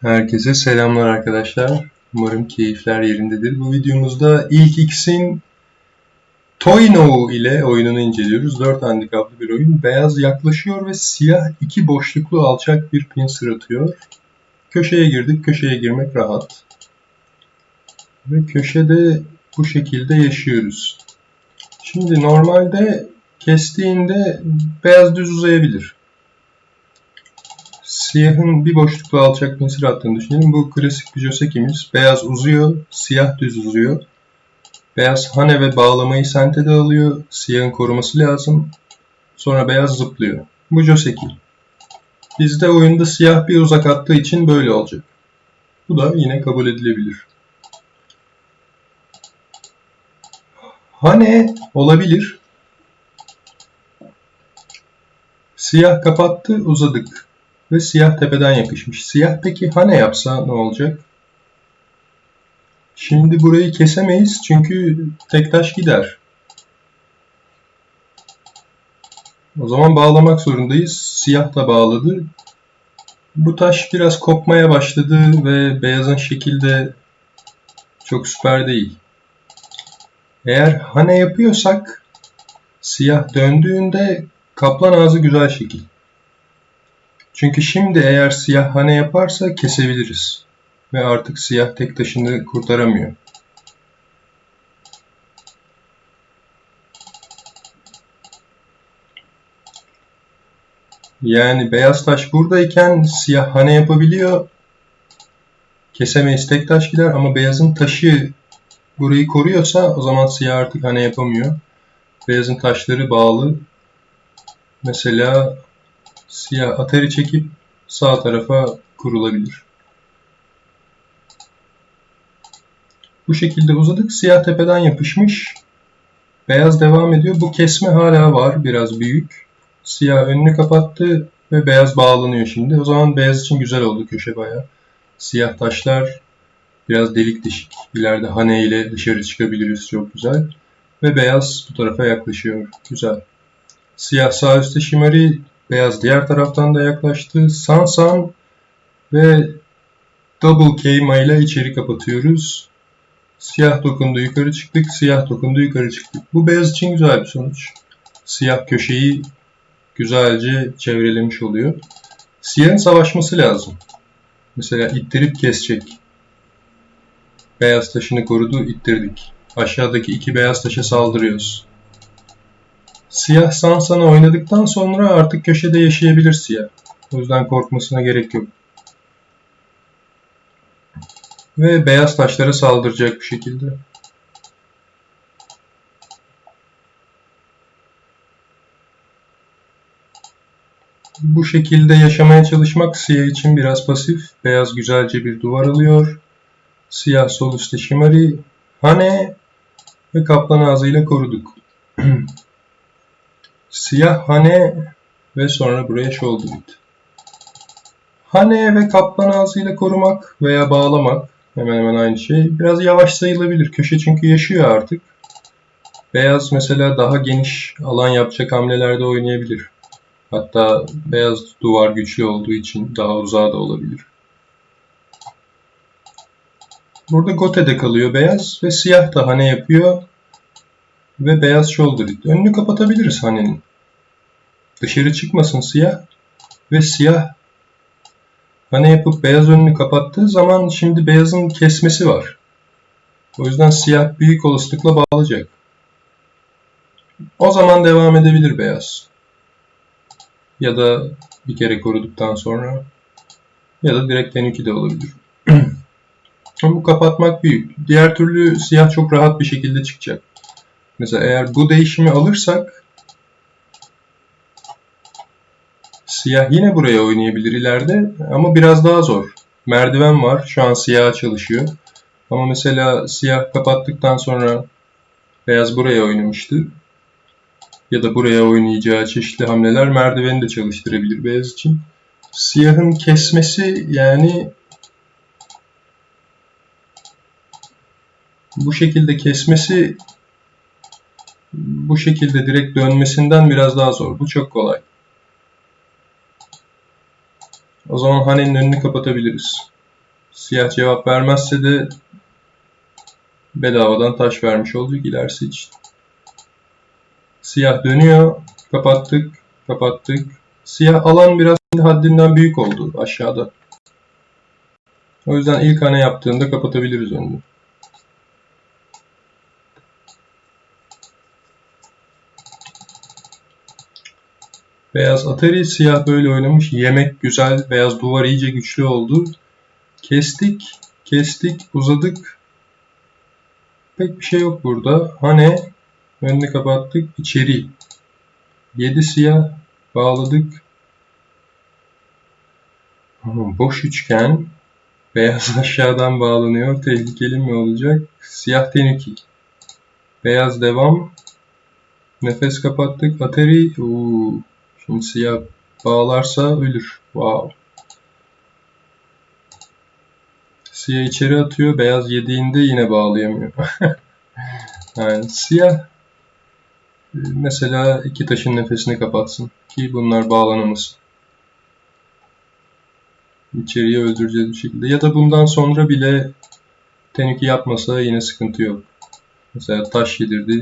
Herkese selamlar arkadaşlar. Umarım keyifler yerindedir. Bu videomuzda ilk X'in Toyno ile oyununu inceliyoruz. 4 handikaplı bir oyun. Beyaz yaklaşıyor ve siyah iki boşluklu alçak bir pin sıratıyor. Köşeye girdik. Köşeye girmek rahat. Ve köşede bu şekilde yaşıyoruz. Şimdi normalde kestiğinde beyaz düz uzayabilir. Siyahın bir boşluklu alçak pinsir attığını düşünelim. Bu klasik bir Joseki'miz. Beyaz uzuyor, siyah düz uzuyor. Beyaz hane ve bağlamayı sentede alıyor. Siyahın koruması lazım. Sonra beyaz zıplıyor. Bu Joseki. Bizde oyunda siyah bir uzak attığı için böyle olacak. Bu da yine kabul edilebilir. Hane olabilir. Siyah kapattı, uzadık. Ve siyah tepeden yapışmış. Siyah peki hane yapsa ne olacak? Şimdi burayı kesemeyiz çünkü tek taş gider. O zaman bağlamak zorundayız. Siyah da bağladı. Bu taş biraz kopmaya başladı ve beyazın şekilde çok süper değil. Eğer hane yapıyorsak siyah döndüğünde kaplan ağzı güzel şekil. Çünkü şimdi eğer siyah hane yaparsa kesebiliriz. Ve artık siyah tek taşını kurtaramıyor. Yani beyaz taş buradayken siyah hane yapabiliyor. Kesemeyiz tek taş gider ama beyazın taşı burayı koruyorsa o zaman siyah artık hane yapamıyor. Beyazın taşları bağlı. Mesela siyah atari çekip sağ tarafa kurulabilir. Bu şekilde uzadık. Siyah tepeden yapışmış. Beyaz devam ediyor. Bu kesme hala var. Biraz büyük. Siyah önünü kapattı ve beyaz bağlanıyor şimdi. O zaman beyaz için güzel oldu köşe bayağı. Siyah taşlar biraz delik deşik. İleride hane ile dışarı çıkabiliriz. Çok güzel. Ve beyaz bu tarafa yaklaşıyor. Güzel. Siyah sağ üstte Shimari Beyaz diğer taraftan da yaklaştı. Sansan ve Double Keyma ile içeri kapatıyoruz. Siyah dokundu yukarı çıktık. Siyah dokundu yukarı çıktık. Bu beyaz için güzel bir sonuç. Siyah köşeyi güzelce çevrelemiş oluyor. Siyahın savaşması lazım. Mesela ittirip kesecek. Beyaz taşını korudu, ittirdik. Aşağıdaki iki beyaz taşa saldırıyoruz. Siyah Sansa'nı oynadıktan sonra artık köşede yaşayabilir siyah. O yüzden korkmasına gerek yok. Ve beyaz taşlara saldıracak bir şekilde. Bu şekilde yaşamaya çalışmak siyah için biraz pasif. Beyaz güzelce bir duvar alıyor. Siyah sol üstte Shimari, Hane ve Kaplan ağzıyla koruduk. Siyah hane ve sonra buraya shoulder it. Hane ve kaplan ağzıyla korumak veya bağlamak hemen hemen aynı şey. Biraz yavaş sayılabilir. Köşe çünkü yaşıyor artık. Beyaz mesela daha geniş alan yapacak hamlelerde oynayabilir. Hatta beyaz duvar güçlü olduğu için daha uzağa da olabilir. Burada Gote'de kalıyor beyaz ve siyah da hane yapıyor ve beyaz shoulder it. Önünü kapatabiliriz hanenin. Dışarı çıkmasın siyah ve siyah hane yapıp beyaz önünü kapattığı zaman şimdi beyazın kesmesi var. O yüzden siyah büyük olasılıkla bağlayacak. O zaman devam edebilir beyaz. Ya da bir kere koruduktan sonra ya da direkt N2 de olabilir. Ama kapatmak büyük. Diğer türlü siyah çok rahat bir şekilde çıkacak. Mesela eğer bu değişimi alırsak siyah yine buraya oynayabilir ileride ama biraz daha zor. Merdiven var. Şu an siyah çalışıyor. Ama mesela siyah kapattıktan sonra beyaz buraya oynamıştı. Ya da buraya oynayacağı çeşitli hamleler merdiveni de çalıştırabilir beyaz için. Siyahın kesmesi yani bu şekilde kesmesi bu şekilde direkt dönmesinden biraz daha zor. Bu çok kolay. O zaman hanenin önünü kapatabiliriz. Siyah cevap vermezse de bedavadan taş vermiş olacak ilerisi için. Siyah dönüyor. Kapattık. Kapattık. Siyah alan biraz haddinden büyük oldu aşağıda. O yüzden ilk hane yaptığında kapatabiliriz önünü. Beyaz Atari siyah böyle oynamış. Yemek güzel. Beyaz duvar iyice güçlü oldu. Kestik. Kestik. Uzadık. Pek bir şey yok burada. Hane. Önünü kapattık. İçeri. 7 siyah. Bağladık. Boş üçgen. Beyaz aşağıdan bağlanıyor. Tehlikeli mi olacak? Siyah tenuki. Beyaz devam. Nefes kapattık. Atari. Uuu. Şimdi siyah bağlarsa ölür. Wow. Siyah içeri atıyor. Beyaz yediğinde yine bağlayamıyor. yani siyah mesela iki taşın nefesini kapatsın ki bunlar bağlanamasın. İçeriği öldüreceğiz bir şekilde. Ya da bundan sonra bile teniki yapmasa yine sıkıntı yok. Mesela taş yedirdi,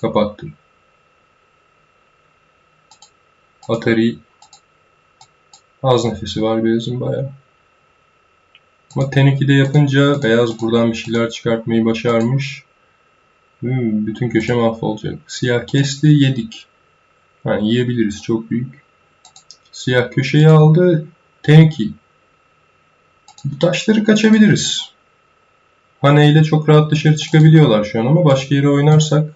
kapattı. Atari az nefesi var beyazın bayağı. Ama Tenuki'de yapınca beyaz buradan bir şeyler çıkartmayı başarmış. Hmm, bütün köşe mahvolacak. Siyah kesti yedik. Yani yiyebiliriz çok büyük. Siyah köşeyi aldı. Tenuki. Bu taşları kaçabiliriz. Hane ile çok rahat dışarı çıkabiliyorlar şu an ama başka yere oynarsak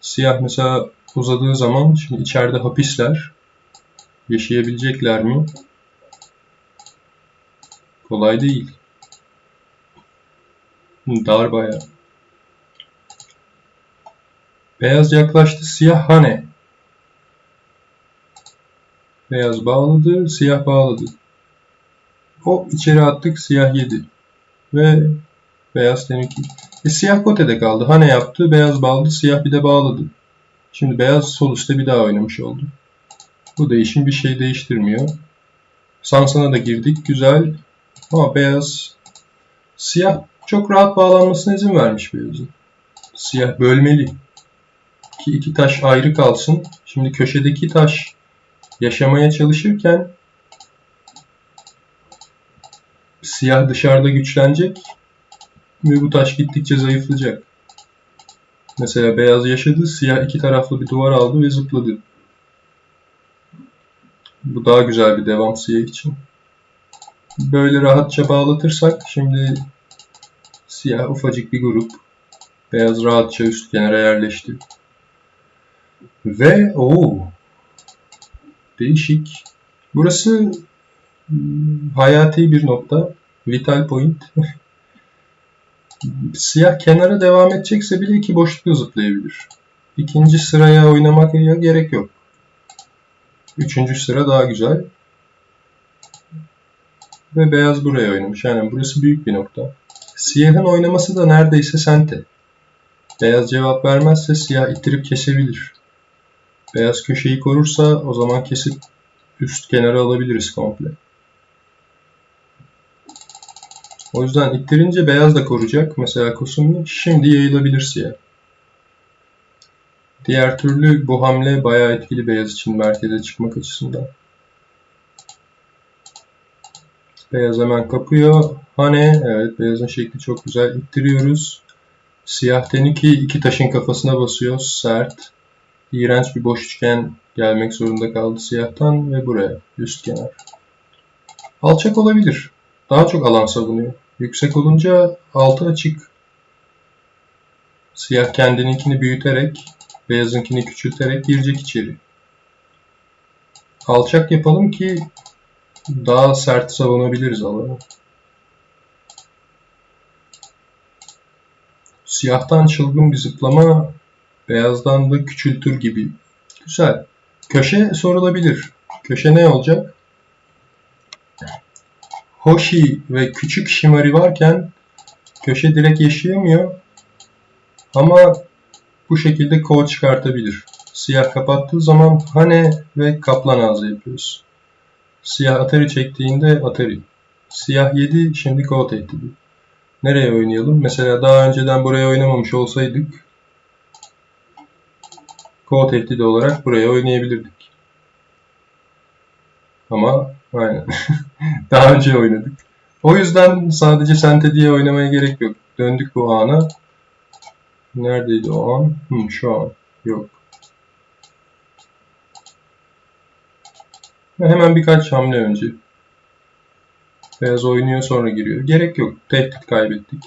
siyah mesela uzadığı zaman şimdi içeride hapisler. Yaşayabilecekler mi? Kolay değil. Dar bayağı. Beyaz yaklaştı. Siyah hane. Beyaz bağladı. Siyah bağladı. O içeri attık. Siyah yedi. Ve beyaz ki. E, siyah kotede kaldı. Hane yaptı. Beyaz bağladı. Siyah bir de bağladı. Şimdi beyaz sol üstte bir daha oynamış oldu. Bu değişim bir şey değiştirmiyor. Sansana da girdik. Güzel. Ama beyaz siyah çok rahat bağlanmasına izin vermiş beyazın. Siyah bölmeli. Ki iki taş ayrı kalsın. Şimdi köşedeki taş yaşamaya çalışırken siyah dışarıda güçlenecek ve bu taş gittikçe zayıflayacak. Mesela beyaz yaşadı, siyah iki taraflı bir duvar aldı ve zıpladı. Bu daha güzel bir devam siyah için. Böyle rahatça bağlatırsak şimdi siyah ufacık bir grup. Beyaz rahatça üst kenara yerleşti. Ve o değişik. Burası hmm, hayati bir nokta. Vital point. Siyah kenara devam edecekse bile iki boşlukta zıplayabilir. İkinci sıraya oynamak gerek yok. Üçüncü sıra daha güzel. Ve beyaz buraya oynamış. Yani burası büyük bir nokta. Siyahın oynaması da neredeyse sente. Beyaz cevap vermezse siyah ittirip kesebilir. Beyaz köşeyi korursa o zaman kesip üst kenara alabiliriz komple. O yüzden ittirince beyaz da koruyacak. Mesela Kosumi şimdi yayılabilir siyah. Diğer türlü bu hamle bayağı etkili beyaz için merkeze çıkmak açısından. Beyaz hemen kapıyor. Hane, evet beyazın şekli çok güzel. İttiriyoruz. Siyah teniki iki taşın kafasına basıyor. Sert. İğrenç bir boş üçgen gelmek zorunda kaldı siyahtan ve buraya üst kenar. Alçak olabilir. Daha çok alan savunuyor. Yüksek olunca altı açık. Siyah kendininkini büyüterek, beyazınkini küçülterek girecek içeri. Alçak yapalım ki daha sert savunabiliriz alanı. Siyahtan çılgın bir zıplama, beyazdan da küçültür gibi. Güzel. Köşe sorulabilir. Köşe ne olacak? Hoshi ve küçük Shimari varken köşe direkt yaşayamıyor. Ama bu şekilde ko çıkartabilir. Siyah kapattığı zaman hane ve kaplan ağzı yapıyoruz. Siyah atari çektiğinde atari. Siyah 7 şimdi ko tehdidi. Nereye oynayalım? Mesela daha önceden buraya oynamamış olsaydık ko tehdidi olarak buraya oynayabilirdik. Ama aynen. daha önce oynadık. O yüzden sadece sente diye oynamaya gerek yok. Döndük bu ana. Neredeydi o an? Hı, şu an. Yok. Hemen birkaç hamle önce. Beyaz oynuyor sonra giriyor. Gerek yok. Tehdit kaybettik.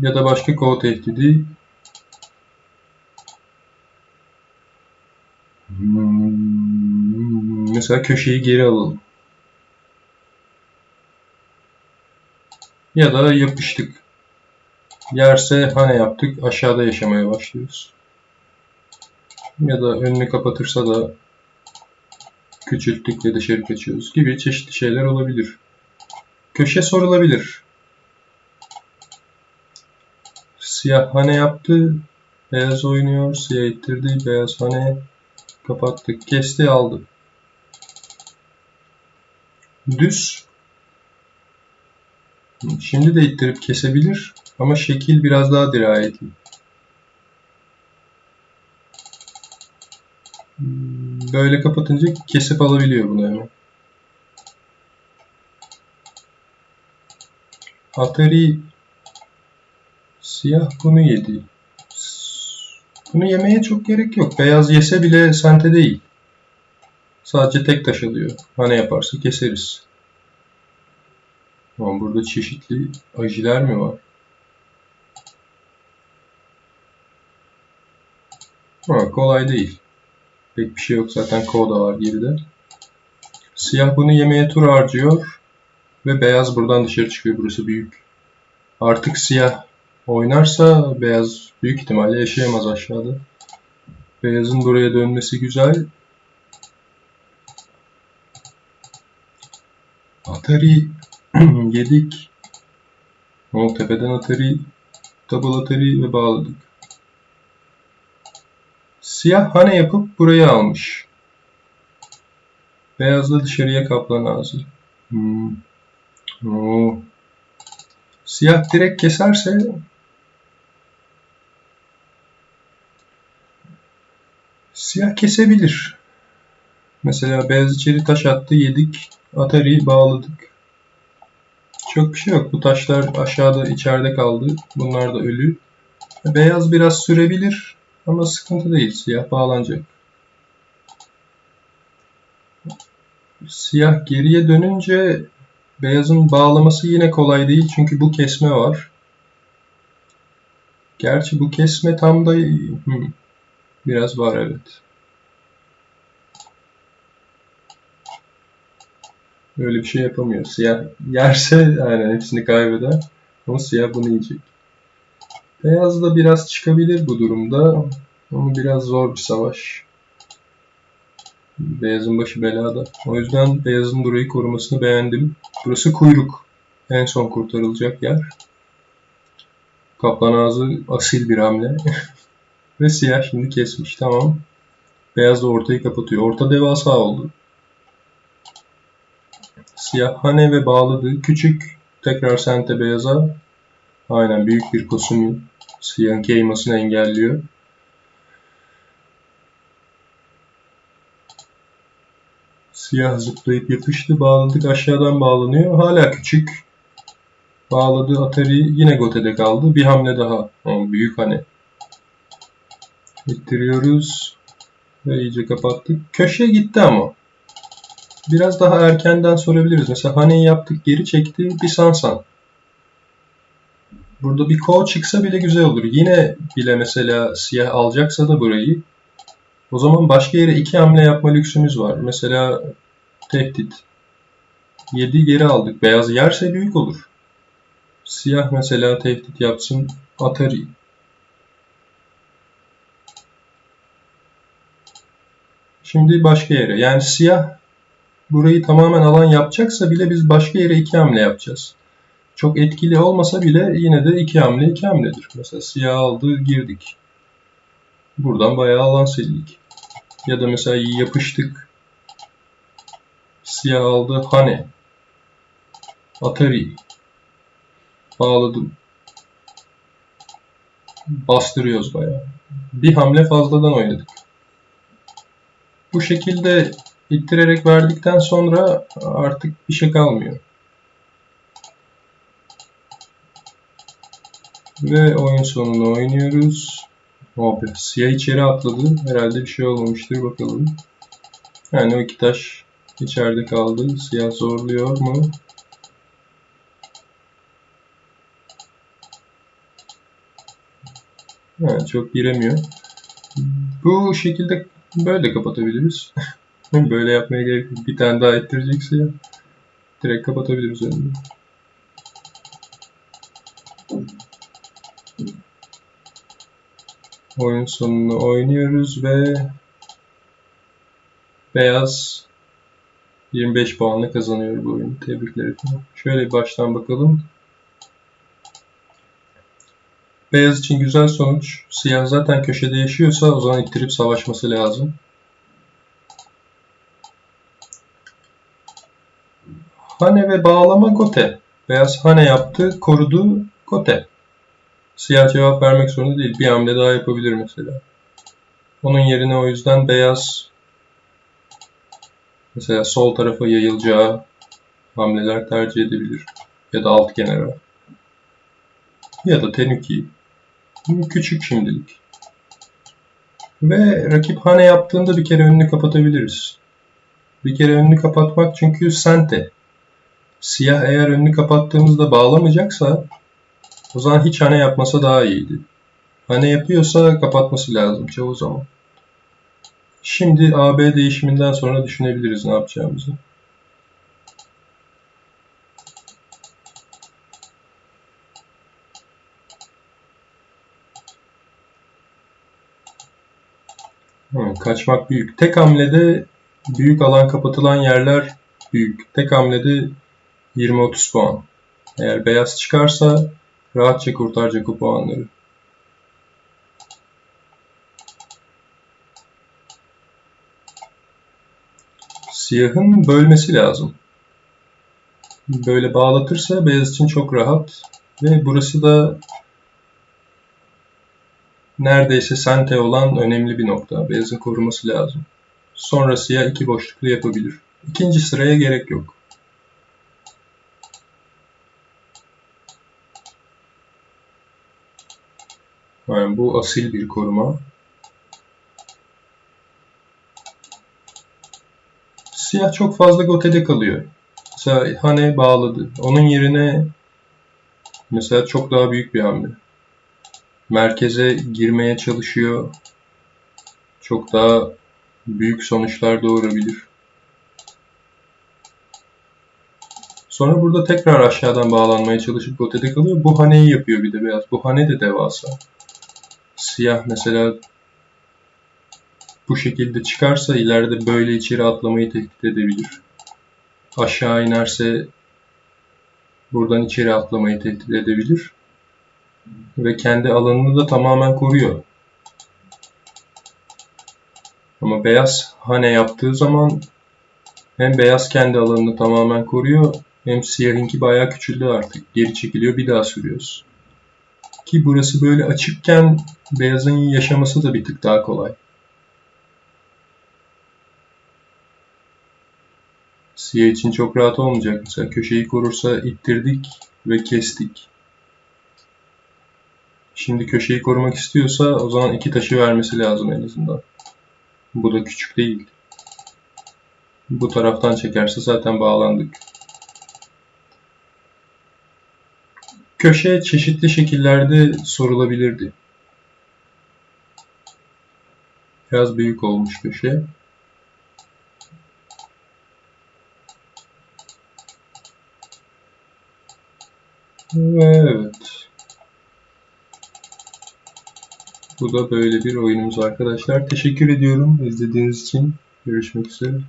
Ya da başka kol tehdidi. Mesela köşeyi geri alalım. Ya da yapıştık. Yerse hane yaptık. Aşağıda yaşamaya başlıyoruz. Ya da önünü kapatırsa da küçülttük ve dışarı kaçıyoruz gibi çeşitli şeyler olabilir. Köşe sorulabilir. Siyah hane yaptı. Beyaz oynuyor. Siyah ittirdi. Beyaz hane kapattık. Kesti aldı. Düz. Şimdi de ittirip kesebilir. Ama şekil biraz daha dirayetli. Böyle kapatınca kesip alabiliyor bunu hemen. Atari siyah bunu yedi. Bunu yemeye çok gerek yok. Beyaz yese bile sente değil. Sadece tek taş alıyor. Hani yaparsa keseriz. Ama burada çeşitli ajiler mi var? Ha, kolay değil. Pek bir şey yok zaten ko da var geride. Siyah bunu yemeye tur harcıyor. Ve beyaz buradan dışarı çıkıyor. Burası büyük. Artık siyah oynarsa beyaz büyük ihtimalle yaşayamaz aşağıda. Beyazın buraya dönmesi güzel. Atari yedik. O tepeden Atari, double Atari ve bağladık. Siyah hane yapıp buraya almış. Beyazla dışarıya kaplan ağzı. Hmm. Oo. Siyah direkt keserse siyah kesebilir. Mesela beyaz içeri taş attı, yedik. Atari bağladık. Çok bir şey yok. Bu taşlar aşağıda içeride kaldı. Bunlar da ölü. Beyaz biraz sürebilir. Ama sıkıntı değil. Siyah bağlanacak. Siyah geriye dönünce beyazın bağlaması yine kolay değil. Çünkü bu kesme var. Gerçi bu kesme tam da biraz var evet. Öyle bir şey yapamıyor. Siyah yerse yani hepsini kaybeder. Ama siyah bunu yiyecek. Beyaz da biraz çıkabilir bu durumda. Ama biraz zor bir savaş. Beyazın başı belada. O yüzden beyazın burayı korumasını beğendim. Burası kuyruk. En son kurtarılacak yer. Kaplan ağzı asil bir hamle. Ve siyah şimdi kesmiş. Tamam. Beyaz da ortayı kapatıyor. Orta devasa oldu. Siyah hane ve bağladı. Küçük. Tekrar sente beyaza. Aynen büyük bir kosumi. Siyahın keymasını engelliyor. Siyah zıplayıp yapıştı. Bağladık aşağıdan bağlanıyor. Hala küçük. Bağladı Atari yine Gote'de kaldı. Bir hamle daha. O, büyük hani. İttiriyoruz. Ve iyice kapattık. Köşeye gitti ama. Biraz daha erkenden sorabiliriz. Mesela hani yaptık geri çekti. Bir sansan. Burada bir ko çıksa bile güzel olur. Yine bile mesela siyah alacaksa da burayı o zaman başka yere iki hamle yapma lüksümüz var. Mesela tehdit. 7 geri aldık. Beyaz yerse büyük olur. Siyah mesela tehdit yapsın. Atari. Şimdi başka yere. Yani siyah burayı tamamen alan yapacaksa bile biz başka yere iki hamle yapacağız. çok etkili olmasa bile yine de iki hamle iki hamledir. Mesela siyah aldı girdik. Buradan bayağı alan sildik. Ya da mesela yapıştık. Siyah aldı hane. Atari. Bağladım. Bastırıyoruz bayağı. Bir hamle fazladan oynadık. Bu şekilde ittirerek verdikten sonra artık bir şey kalmıyor. Ve oyun sonunu oynuyoruz. Abi siyah içeri atladı. Herhalde bir şey olmamıştır bakalım. Yani o iki taş içeride kaldı. Siyah zorluyor mu? Yani çok giremiyor. Bu şekilde böyle kapatabiliriz. böyle yapmaya gerek yok. Bir tane daha ettirecekse ya. Direkt kapatabiliriz önünü. Oyun sonunu oynuyoruz ve beyaz 25 puanla kazanıyor bu oyunu. Tebrikler efendim. Şöyle baştan bakalım. Beyaz için güzel sonuç. Siyah zaten köşede yaşıyorsa o zaman ittirip savaşması lazım. Hane ve bağlama Gote. Beyaz Hane yaptı, korudu Gote. Siyah cevap vermek zorunda değil. Bir hamle daha yapabilir mesela. Onun yerine o yüzden beyaz mesela sol tarafa yayılacağı hamleler tercih edebilir. Ya da alt kenara. Ya da tenuki. Bu küçük şimdilik. Ve rakip hane yaptığında bir kere önünü kapatabiliriz. Bir kere önünü kapatmak çünkü sente. Siyah eğer önünü kapattığımızda bağlamayacaksa o zaman hiç hane yapmasa daha iyiydi. Hane yapıyorsa kapatması lazım çoğu zaman. Şimdi AB değişiminden sonra düşünebiliriz ne yapacağımızı. kaçmak büyük. Tek hamlede büyük alan kapatılan yerler büyük. Tek hamlede 20-30 puan. Eğer beyaz çıkarsa rahatça kurtaracak o puanları. Siyahın bölmesi lazım. Böyle bağlatırsa beyaz için çok rahat. Ve burası da neredeyse sente olan önemli bir nokta. Beyazın koruması lazım. Sonra siyah iki boşluklu yapabilir. İkinci sıraya gerek yok. Yani bu asil bir koruma. Siyah çok fazla gotede kalıyor. Mesela Hane bağladı. Onun yerine mesela çok daha büyük bir hamle. Merkeze girmeye çalışıyor. Çok daha büyük sonuçlar doğurabilir. Sonra burada tekrar aşağıdan bağlanmaya çalışıp gotede kalıyor. Bu haneyi yapıyor bir de beyaz. Bu hane de devasa siyah mesela bu şekilde çıkarsa ileride böyle içeri atlamayı tehdit edebilir. Aşağı inerse buradan içeri atlamayı tehdit edebilir. Ve kendi alanını da tamamen koruyor. Ama beyaz hane yaptığı zaman hem beyaz kendi alanını tamamen koruyor hem siyahınki bayağı küçüldü artık. Geri çekiliyor bir daha sürüyoruz. Ki burası böyle açıkken beyazın yaşaması da bir tık daha kolay. Siyah için çok rahat olmayacak. Mesela köşeyi korursa ittirdik ve kestik. Şimdi köşeyi korumak istiyorsa o zaman iki taşı vermesi lazım en azından. Bu da küçük değil. Bu taraftan çekerse zaten bağlandık. Köşe çeşitli şekillerde sorulabilirdi. Biraz büyük olmuş köşe. Evet. Bu da böyle bir oyunumuz arkadaşlar. Teşekkür ediyorum izlediğiniz için. Görüşmek üzere.